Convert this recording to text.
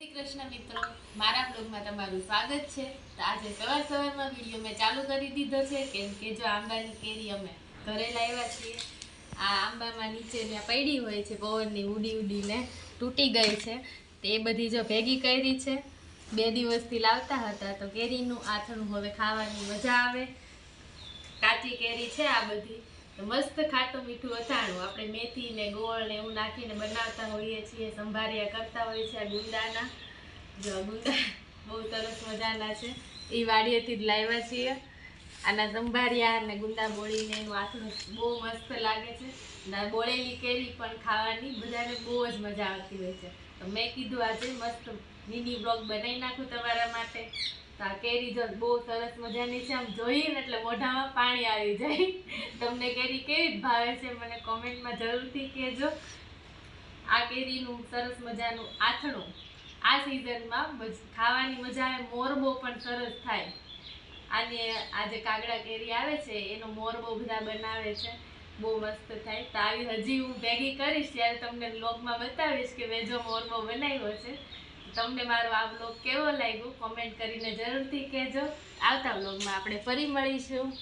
શ્રી કૃષ્ણ મિત્રો, મારા બ્લોગમાં તમારું સ્વાગત છે. તો આજે સવાર સવારમાં વીડિયો મેં ચાલુ કરી દીધો છે, કેમ કે જો આંબાની કેરી અમે ઘરે લાવ્યા છીએ, આ આંબામાં નીચે ત્યાં પડી હોય છે, પવનની ઉડી ઉડીને તૂટી ગઈ છે. તો બધી જો ભેગી કરી છે. બે દિવસથી લાવતા હતા, તો કેરીનું આથણું હવે ખાવાની મજા આવે. કાચી કેરી છે આ બધી. મસ્ત ખાટું મીઠું અથાણું. આપણે મેથી ને ગોળ ને એવું નાખીને બનાવતા હોઈએ છીએ, સંભારિયા કરતા હોઈએ છીએ આ ગુંદાના. જો ગુંદા બહુ સરસ મજાના છે. એ વાડીએથી જ લાવ્યા છીએ. આના સંભારિયા ને ગુંદા બોળીને એનું આથણું બહુ મસ્ત લાગે છે. આ બોળેલી કેરી પણ ખાવાની બધાને બહુ જ મજા આવતી હોય છે. તો મેં કીધું આજે મસ્ત મિની બ્લોગ બનાવી નાખું તમારા માટે. આ કેરી જો બહુ સરસ મજાની છે, આમ જોઈએ ને એટલે મોઢામાં પાણી આવી જાય. તમને કેરી કેવી ભાવે છે મને કોમેન્ટમાં જરૂરથી કહેજો. આ કેરીનું સરસ મજાનું આથણું આ સિઝનમાં ખાવાની મજા આવે, મોરબો પણ સરસ થાય. અને આ જે કાગડા કેરી આવે છે, એનો મોરબો બધા બનાવે છે. બહુ મસ્ત થાય. તો આવી હજી હું ભેગી કરીશ, ત્યારે તમને બ્લોગમાં બતાવીશ કે મેં જો મોરબો બનાવ્યો છે. તમને મારો આ બ્લોગ કેવો લાગ્યો? કોમેન્ટ કરીને જરૂરથી કહેજો. આવતા બ્લોગમાં આપણે ફરી મળીશું.